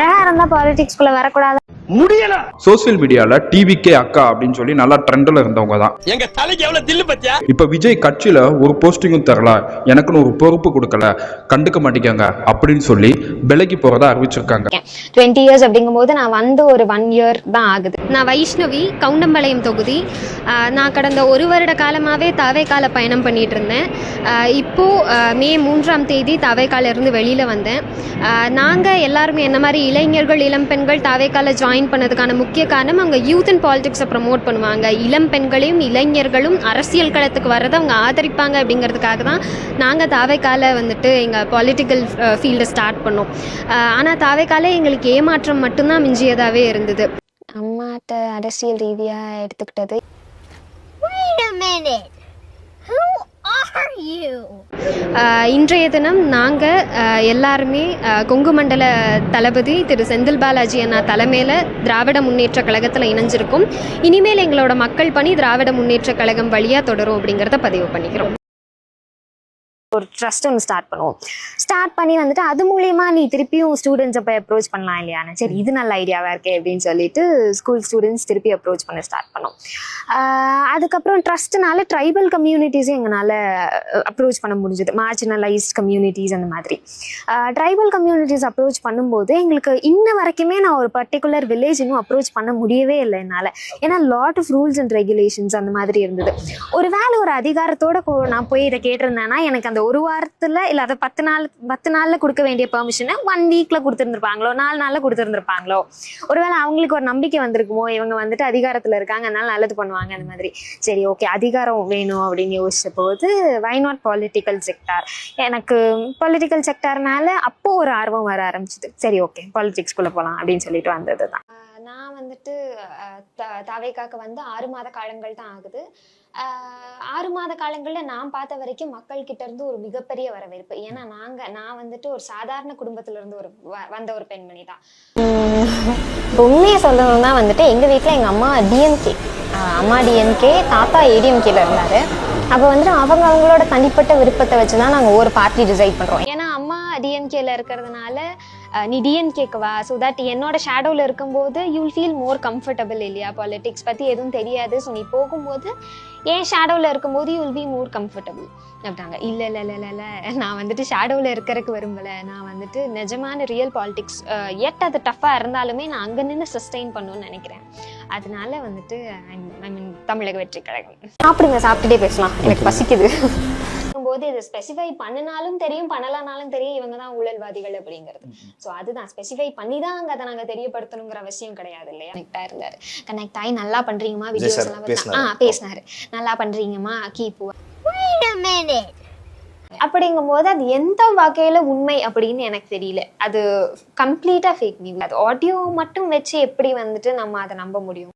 அழகா இருந்தா பாலிடிக்ஸ்குள்ள வரக்கூடாது. முடியல. சோசியல் மீடியால டிவிக்கே அக்கா அப்படின்னு சொல்லி நல்லா ட்ரெண்ட்ல இருந்தவங்க தான் எங்க தலைக்கு எவ்வளவு தில்லு பத்தியா? இப்ப விஜய் கட்சியில ஒரு போஸ்டிங்கும் தரல. எனக்குன்னு ஒரு பொறுப்பு கொடுக்கல. கண்டுக்க மாட்டேங்க அப்படின்னு சொல்லி விலைக்கு போறதா அறிவிச்சிருக்காங்க. டுவெண்ட்டி இயர்ஸ் அப்படிங்கும்போது நான் வந்து ஒரு ஒன் இயர் தான் ஆகுது. நான் வைஷ்ணவி கவுண்டம்பாளையம் தொகுதி. நான் கடந்த ஒரு வருட காலமாகவே தாவேக்கால பயணம் பண்ணிட்டு இருந்தேன் இப்போ மே மூன்றாம் தேதி தாவேக்கால இருந்து வெளியில் வந்தேன். நாங்கள் எல்லாருமே என்ன மாதிரி இளைஞர்கள் இளம் பெண்கள் தாவேக்கால ஜாயின் பண்ணதுக்கான முக்கிய காரணம் அவங்க யூத் அண்ட் பாலிடிக்ஸை ப்ரமோட் பண்ணுவாங்க இளம் பெண்களையும் இளைஞர்களும் அரசியல் களத்துக்கு வர்றதை அவங்க ஆதரிப்பாங்க அப்படிங்கிறதுக்காக தான் நாங்கள் தாவேக்கால வந்துட்டு எங்கள் பொலிட்டிக்கல் ஃபீல்டை ஸ்டார்ட் பண்ணோம் ஆனால் தாவேக்கால எங்களுக்கு ஏமாற்றம் மட்டும்தான் மிஞ்சியதாகவே இருந்தது அம்மாட்ட அரசியல் ரீதியா எடுத்துக்கிட்டது Wait a minute. Who are you? ஆஹ் இன்றைய தினம் நாங்கள் எல்லாருமே கொங்கு மண்டல தளபதி திரு செந்தில் பாலாஜி அண்ணா தலைமையில் திராவிட முன்னேற்ற கழகத்தில் இணைஞ்சிருக்கோம். இனிமேல் எங்களோட மக்கள் பணி திராவிட முன்னேற்ற கழகம் வழியாக தொடரும் அப்படிங்கிறத பதிவு பண்ணிக்கிறோம். ஒரு ட்ரஸ்ட் ஒன்று ஸ்டார்ட் பண்ணுவோம். ஸ்டார்ட் பண்ணி வந்துட்டு அது மூலியமா நீ திருப்பியும் ஸ்டூடெண்ட்ஸை போய் அப்ரோச் பண்ணலாம் இல்லையான்னு சரி இது நல்ல ஐடியாவா இருக்கே அப்படின்னு சொல்லிட்டு ஸ்கூல் ஸ்டூடெண்ட்ஸ் திருப்பி அப்ரோச் பண்ண ஸ்டார்ட் பண்ணோம். அதுக்கப்புறம் ட்ரஸ்ட்னால ட்ரைபல் கம்யூனிட்டிஸும் எங்களால் அப்ரோச் பண்ண முடிஞ்சது. மார்ஜினலைஸ்ட் கம்யூனிட்டிஸ் அந்த மாதிரி. ட்ரைபல் கம்யூனிட்டிஸ் அப்ரோச் பண்ணும்போது எங்களுக்கு இன்ன வரைக்குமே நான் ஒரு பர்டிகுலர் வில்லேஜ் இன்னும் அப்ரோச் பண்ண முடியவே இல்லை என்னால். ஏன்னா lot of rules and regulations அந்த மாதிரி இருந்தது. ஒருவேளை ஒரு அதிகாரத்தோட நான் போய் இதை கேட்டிருந்தேன்னா எனக்கு அந்த ஒரு வாரத்தில் இல்ல அதை பத்து நாள் பத்து நாளில் கொடுக்க வேண்டிய பெர்மிஷனை ஒன் வீக்கில் கொடுத்துருந்துருப்பாங்களோ நாலு நாளில் கொடுத்துருந்துருப்பாங்களோ? ஒருவேளை அவங்களுக்கு ஒரு நம்பிக்கை வந்திருக்குமோ இவங்க வந்துட்டு அதிகாரத்தில் இருக்காங்க அதனால நல்லது பண்ணுவாங்க அந்த மாதிரி. சரி ஓகே அதிகாரம் வேணும் அப்படின்னு யோசிச்ச போது வை நாட் பொலிட்டிக்கல் செக்டார் எனக்கு பொலிட்டிக்கல் செக்டார்னால அப்போ ஒரு ஆர்வம் வர ஆரம்பிச்சது. சரி ஓகே பாலிடிக்ஸ்குள்ளே போகலாம் அப்படின்னு சொல்லிட்டு வந்தது தான் நான் வந்துட்டு தாவேக்காக்கு வந்து ஆறு மாத காலங்கள் தான் ஆகுது. ஆறு மாத காலங்களில் நான் பார்த்த வரைக்கும் மக்கள் கிட்ட இருந்து ஒரு மிகப்பெரிய வரவேற்பு. ஏன்னா நாங்க நான் வந்துட்டு ஒரு சாதாரண குடும்பத்துல இருந்து ஒரு வந்த ஒரு பெண்மணி தான். உண்மையை சொல்லணும்னா வந்துட்டு எங்க வீட்டில் எங்க அம்மா டிஎம்கே அம்மா டிஎம்கே தாத்தா ஏடிஎம்கேல இருந்தாரு. அப்போ வந்துட்டு அவங்க அவங்களோட தனிப்பட்ட விருப்பத்தை வச்சு தான் நாங்கள் ஒரு பார்ட்டி டிசைட் பண்ணுறோம் ஏன்னா அம்மா டிஎம்கேல இருக்கிறதுனால நீ டிஎம்கேக்கு வா. ஸோ தட் என்னோட ஷேடோவில் இருக்கும்போது யூ ஃபீல் மோர் கம்ஃபர்டபுள் இல்லையா? பாலிட்டிக்ஸ் பற்றி எதுவும் தெரியாது. ஸோ நீ போகும்போது என் ஷேடோவில் இருக்கும்போது you will be more comfortable அப்படின்னாங்க. இல்லை இல்லை இல்லை இல்லை நான் வந்துட்டு ஷேடோவில் இருக்கிறதுக்கு விரும்பலை. நான் வந்துட்டு நிஜமான ரியல் பாலிட்டிக்ஸ் எட் அது டஃப்பாக இருந்தாலுமே நான் அங்கே நின்று சஸ்டெயின் பண்ணணும்னு நினைக்கிறேன். அதனால வந்துட்டு ஐ மீன் தமிழக வெற்றி கழகம் சாப்பிடுங்க சாப்பிட்டுட்டே பேசலாம். எனக்கு பசிக்குது. போது இதை ஸ்பெசிஃபை பண்ணினாலும் தெரியும் பண்ணலனாலும் தெரியும். இவங்க தான் ஊழல்வாதிகள் அப்படிங்கிறது. ஸோ அதுதான். ஸ்பெசிஃபை பண்ணி தான் அங்கே அதை நாங்கள் தெரியப்படுத்தணுங்கிற அவசியம் கிடையாது இல்லையா? கனெக்டாக இருந்தார். கனெக்ட் ஆகி நல்லா பண்ணுறீங்கம்மா வீடியோஸ் எல்லாம். ஆ பேசினாரு. நல்லா பண்ணுறீங்கம்மா கீப் Wait a minute. அப்படிங்கும்போது அது எந்த வகையில உண்மை அப்படின்னு எனக்கு தெரியல. அது கம்ப்ளீட்டா ஃபேக் நியூஸ் அது ஆடியோ மட்டும் வச்சு எப்படி வந்துட்டு நம்ம அதை நம்ப முடியும்?